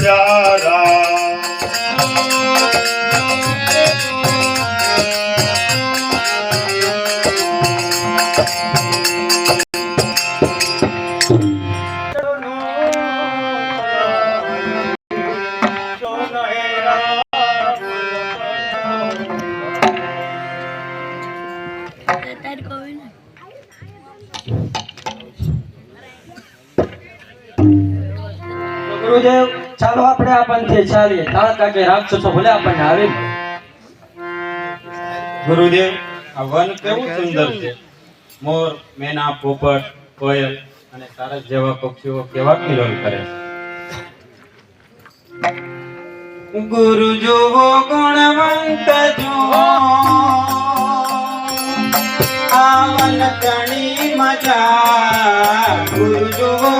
પુત્ર પ્યારા તારી કોવી ને તો ગુરુદેવ ચાલો આપણે આ પંથે ચાલીએ. તાળકા કે રાક્ષસો ભલે આપણને આવે ગુરુદેવ આ વન કેવું સુંદર છે. મોર મેના પોપટ કોયલ અને સારસ જેવા પક્ષીઓ કેવા કિલોલ કરે છે. ગુરુ જુઓ ગુણવંત જુઓ. આવન તણી મજા. ગુરુ જુઓ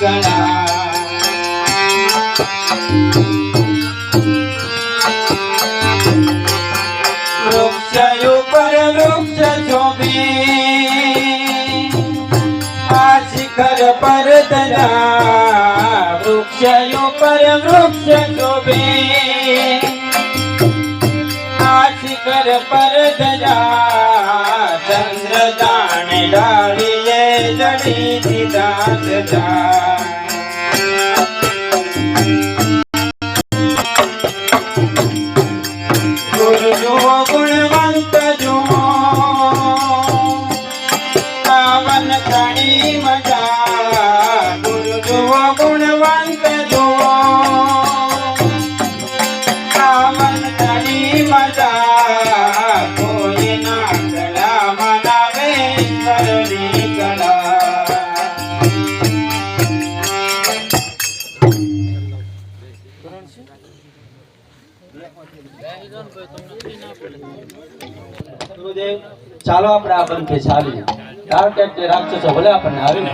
ગળા વૃક્ષ ઉપર વૃક્ષ શોભે આ શિખર પર ધજા વૃક્ષ ઉપર વૃક્ષ શોભે આ શિખર પર ધજા ચંદ્ર જાણે ડાળીએ જડી દીધા. તણી મજા? ગુરુ જુઓ ગુણવંત જુઓ. પાવન તણી મજા? ચાલો આપણે આ બંધ ચાલીએ. કારણ કે તે રાક્ષસો ભલે આપણને આવીને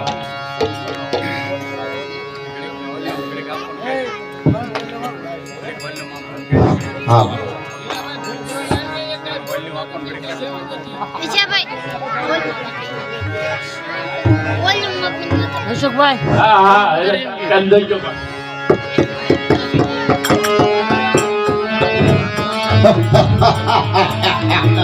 હા. અશોકભાઈ. હા